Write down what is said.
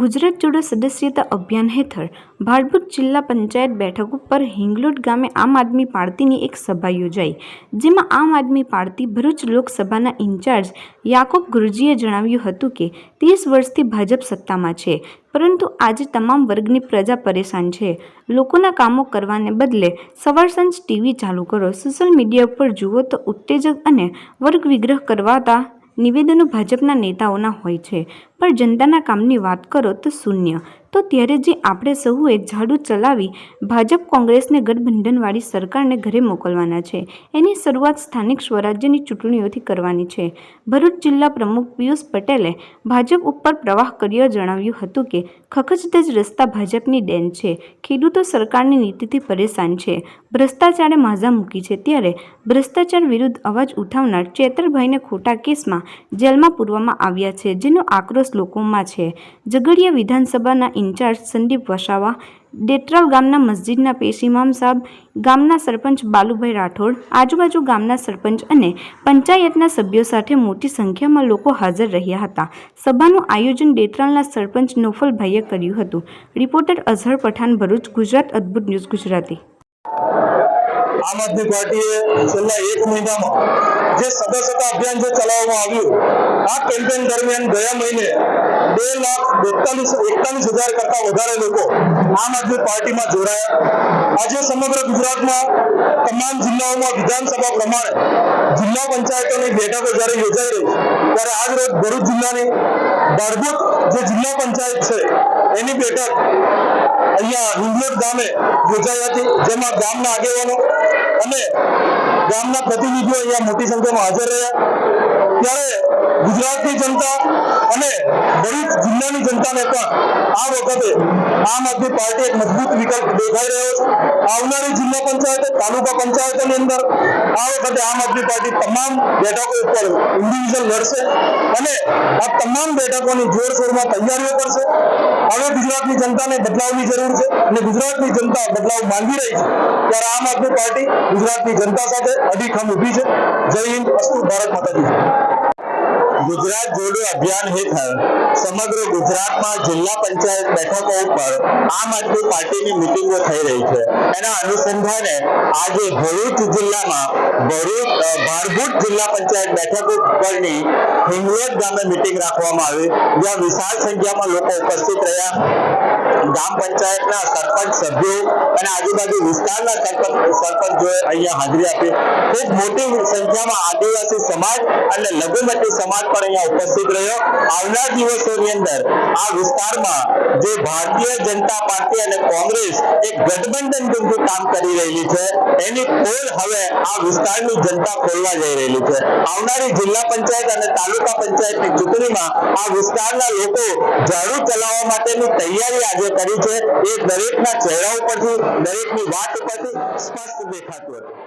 ગુજરાત જોડો સદસ્યતા અભિયાન હેઠળ ભાડભૂત જિલ્લા પંચાયત બેઠક ઉપર હિંગલોટ ગામે આમ આદમી પાર્ટીની એક સભા યોજાઈ, જેમાં આમ આદમી પાર્ટી ભરૂચ લોકસભાના ઇન્ચાર્જ યાકુબ ગુરુજીએ જણાવ્યું હતું કે ત્રીસ વર્ષથી ભાજપ સત્તામાં છે, પરંતુ આજે તમામ વર્ગની પ્રજા પરેશાન છે. લોકોના કામો કરવાને બદલે સવાર સાંજ ટીવી ચાલુ કરો, સોશિયલ મીડિયા ઉપર જુઓ તો ઉત્તેજક અને વર્ગ વિગ્રહ કરવાતા નિવેદનો ભાજપના નેતાઓના હોય છે. પણ જનતાના કામની વાત કરો તો શૂન્ય. તો ત્યારે જે આપણે સૌએ ઝાડુ ચલાવી, ભાજપ કોંગ્રેસને ગઠબંધનવાળી સરકારને ઘરે મોકલવાના છે. એની શરૂઆત સ્થાનિક સ્વરાજ્યની ચૂંટણીઓથી કરવાની છે. ભરૂચ જિલ્લા પ્રમુખ પિયુષ પટેલે ભાજપ ઉપર પ્રવાહ કર્યો જણાવ્યું હતું કે ખખજતજ રસ્તા ભાજપની દેન છે. ખેડૂતો સરકારની નીતિથી પરેશાન છે. ભ્રષ્ટાચારે માઝા મૂકી છે. ત્યારે ભ્રષ્ટાચાર વિરુદ્ધ અવાજ ઉઠાવનાર ચેતરભાઈને ખોટા કેસમાં જેલમાં પૂરવામાં આવ્યા છે, જેનો આક્રોશ લોકોમાં છે. ઝઘડિયા વિધાનસભાના ઇન્ચાર્જ સંદીપ વસાવા, ડેટ્રાલ ગામના મસ્જિદના પેશ સાહેબ, ગામના સરપંચ બાલુભાઈ રાઠોડ, આજુબાજુ ગામના સરપંચ અને પંચાયતના સભ્યો સાથે મોટી સંખ્યામાં લોકો હાજર રહ્યા હતા. સભાનું આયોજન ડેટરાલના સરપંચ નોફલભાઈએ કર્યું હતું. Reporter Azhar Pathan, Bharuch, Gujarat, Adbhut news Gujarati. આમ આદમી પાર્ટીએ છેલ્લા એક મહિનામાં જે સદસ્યતા અભિયાન જે ચલાવવામાં આવ્યું આ કેમ્પેન દરમિયાન ગયા મહિને બે લાખ બેતાલીસ, એકતાલીસ હજાર કરતા વધારે લોકો આમ આદમી પાર્ટીમાં જોડાયા. આજે સમગ્ર ગુજરાતમાં તમામ જિલ્લાઓમાં વિધાનસભા પ્રમાણે જિલ્લા પંચાયતોની બેઠકો જ્યારે યોજાઈ રહી, ત્યારે આજ રોજ ભરૂચ જિલ્લાની દાડભૂત જે જિલ્લા પંચાયત છે, એની બેઠક અહીંયા હિંગલોટ ગામે યોજાઈ હતી, જેમાં ગામના આગેવાનો અને ગામના પ્રતિનિધિઓ અહીંયા મોટી સંખ્યામાં હાજર રહ્યા. ત્યારે ગુજરાતની જનતા અને દરેક જિલ્લાની જનતાને પણ આ વખતે આમ આદમી પાર્ટી એક મજબૂત વિકલ્પ દેખાઈ રહ્યો છે. આવનારી જિલ્લા પંચાયત, તાલુકા પંચાયતની અંદર આ વખતે આમ આદમી પાર્ટી તમામ બેઠકો ઉપર ઇન્ડિવિજ્યુઅલ લડશે અને આ તમામ બેઠકોની જોરશોરમાં તૈયારીઓ કરશે. હવે ગુજરાતની જનતાને બદલાવની જરૂર છે અને ગુજરાતની જનતા બદલાવ માંગી રહી છે. ત્યારે આમ આદમી પાર્ટી ગુજરાતની જનતા સાથે અડીખમ ઊભી છે. જય હિન્દ, અસ્તુ ભારત માતાજી. ગુજરાત જોડો અભિયાન હેઠળ સમગ્ર ગુજરાતમાં જિલ્લા પંચાયત બેઠકો ઉપર આમ આદમી પાર્ટીની મિટિંગો થઈ રહી છે. એના અનુસંધાને આજે ભરૂચ જિલ્લામાં ભરૂચ ભારભૂત જિલ્લા પંચાયત બેઠક ઉપરની હિંગલોદ ગામે મિટિંગ રાખવામાં આવી. જ્યાં વિશાળ સંખ્યામાં લોકો ઉપસ્થિત રહ્યા. ગ્રામ પંચાયતના સરપંચ સભ્યો અને આજુબાજુ વિસ્તારના અહીંયા હાજરી આપી. મોટી સંખ્યામાં આદિવાસી સમાજ અને લઘુમતી સમાજ પણ અહીંયા ઉપસ્થિત રહ્યો. આવનાર દિવસોની અંદર આ વિસ્તારમાં જે ભારતીય જનતા પાર્ટી અને કોંગ્રેસ એક ગઠબંધન જેવું કામ કરી રહેલી છે, એની પોલ હવે આ વિસ્તારની જનતા ખોલવા જઈ રહેલી છે. આવનારી જિલ્લા પંચાયત અને તાલુકા પંચાયતની ચૂંટણીમાં આ વિસ્તારના લોકો ઝાડુ ચલાવવા માટેની તૈયારી આજે કરી છે. એ દરેકના ચહેરા ઉપરથી દરેકની વાત ઉપરથી સ્પષ્ટ દેખાતું હતું.